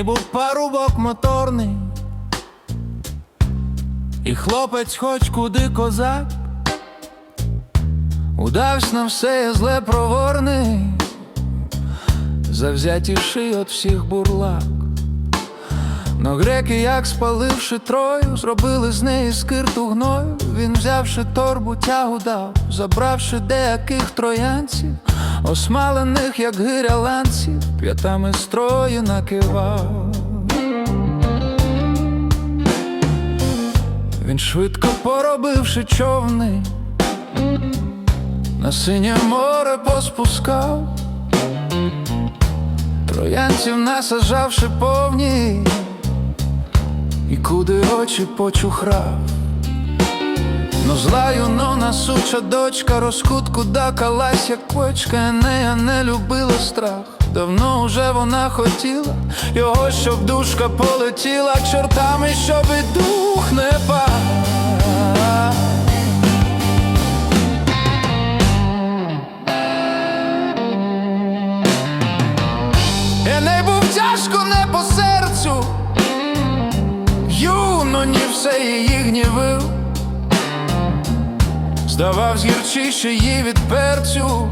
ній був парубок моторний, і хлопець хоч куди козак, удавсь на все є зле проворний, завзятіший от всіх бурлак. Но греки, як спаливши трою, зробили з неї скирту гною. Він, взявши торбу, тягу дав, забравши деяких троянців, осмалених, як гиря ланців, п'ятами строю накивав. Він швидко поробивши човни, на синє море поспускав, троянців насажавши повні і куди очі почухрав. Но зла юнона суча дочка, розкутку дакалась, як квочка, нея не любила страх. Давно уже вона хотіла його, щоб душка полетіла чортами, щоб і дух не пав. І не був тяжко не по серцю, юноні все її здавав гірчіше її від перцю,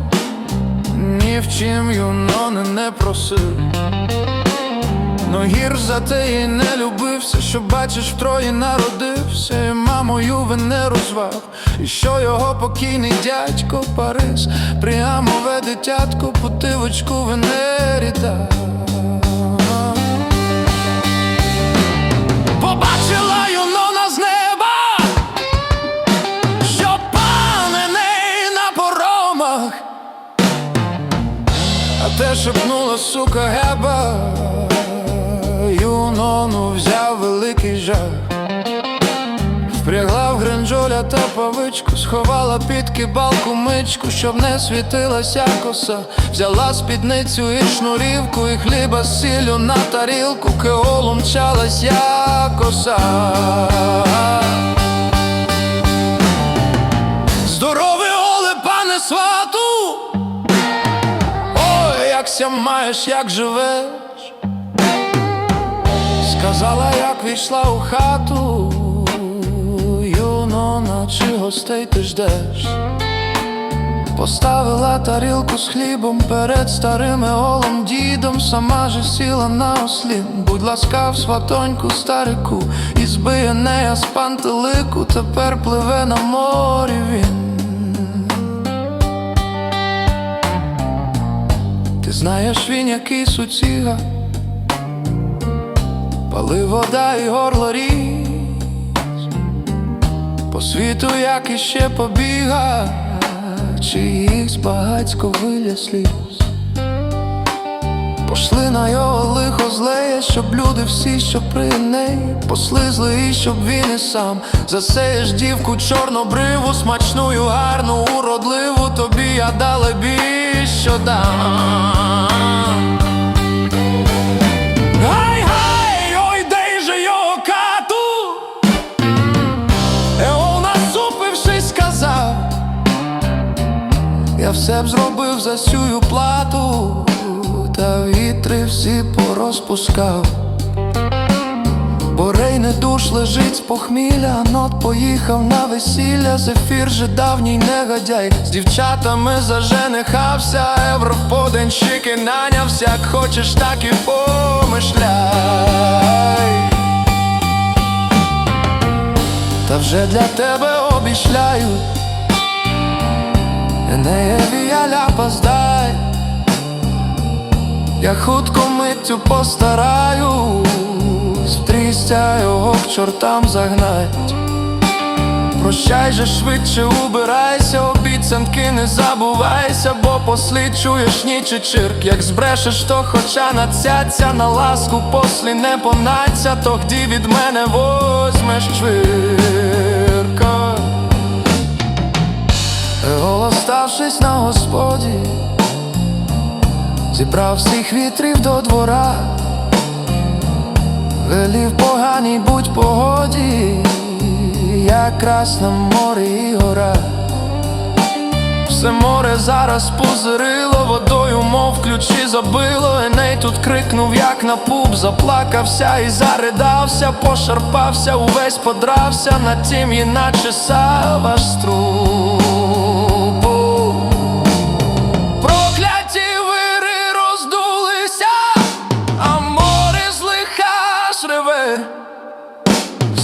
ні в чим юнони не просив. Но гір за те їй не любився, що бачиш, втрої народився, і мамою венеру звав, і що його покійний дядько Парис прямо веде дитятко путивочку венері дав. Побачила шепнула сука геба, юнону взяв великий жах. Впрягла в гринджоля та павичку, сховала під кибалку мичку, щоб не світилася коса. Взяла спідницю і шнурівку, і хліба з сіллю на тарілку, кеолу мчалась я коса. Ой, маєш, як живеш. Сказала, як війшла у хату, юнона, чи гостей ти ждеш. Поставила тарілку з хлібом перед старим еолом дідом, сама же сіла на ослін. Будь ласкав, сватоньку, старику, і збиє нея з пантелику, тепер пливе на морі він. Ти знаєш він, який суціга, пали вода і горло ріс, по світу, як іще побіга, чи їх збагацько виля сліз. Пошли на його лихо злеє, щоб люди всі, що при неї послизли, і щоб він і сам засеєш дівку чорнобриву, смачную, гарну, уродливу, тобі я далебі, що дам. Я все б зробив за сюю плату, та вітри всі порозпускав. Борей не душ лежить з похмілля, нот поїхав на весілля, зефір же давній негодяй, з дівчатами заженихався, євро в нанявся, як хочеш, так і помишляй. Та вже для тебе обіщляють Енеєві я ляпа Я хутко миттю постараюсь. Стрістя його к чортам загнать. Прощай же швидше убирайся, обіцянки не забувайся, бо послід чуєш нічий чирк, як збрешеш, то хоча нацяться на ласку, послі не понаться, то гді від мене возьмеш чвирка. Оставшись на господі, зібрав всіх вітрів до двора, велів поганій будь погоді, якраз на морі і гора. Все море зараз позирило водою, мов ключі забило. Еней тут крикнув, як на пуп, заплакався і заридався, пошарпався, увесь подрався, на тім, іначе сав аж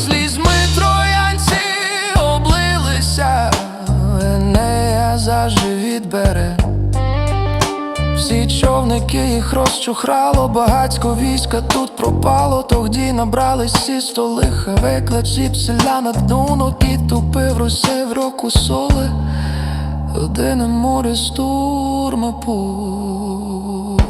Слізьми троянці облилися, Енея за живіт бере. Всі човники їх розчухрало, багацько війська тут пропало, тогді набрались всі столиха, викличі пселя на дну, і тупив русе в року соли, Одине море путь.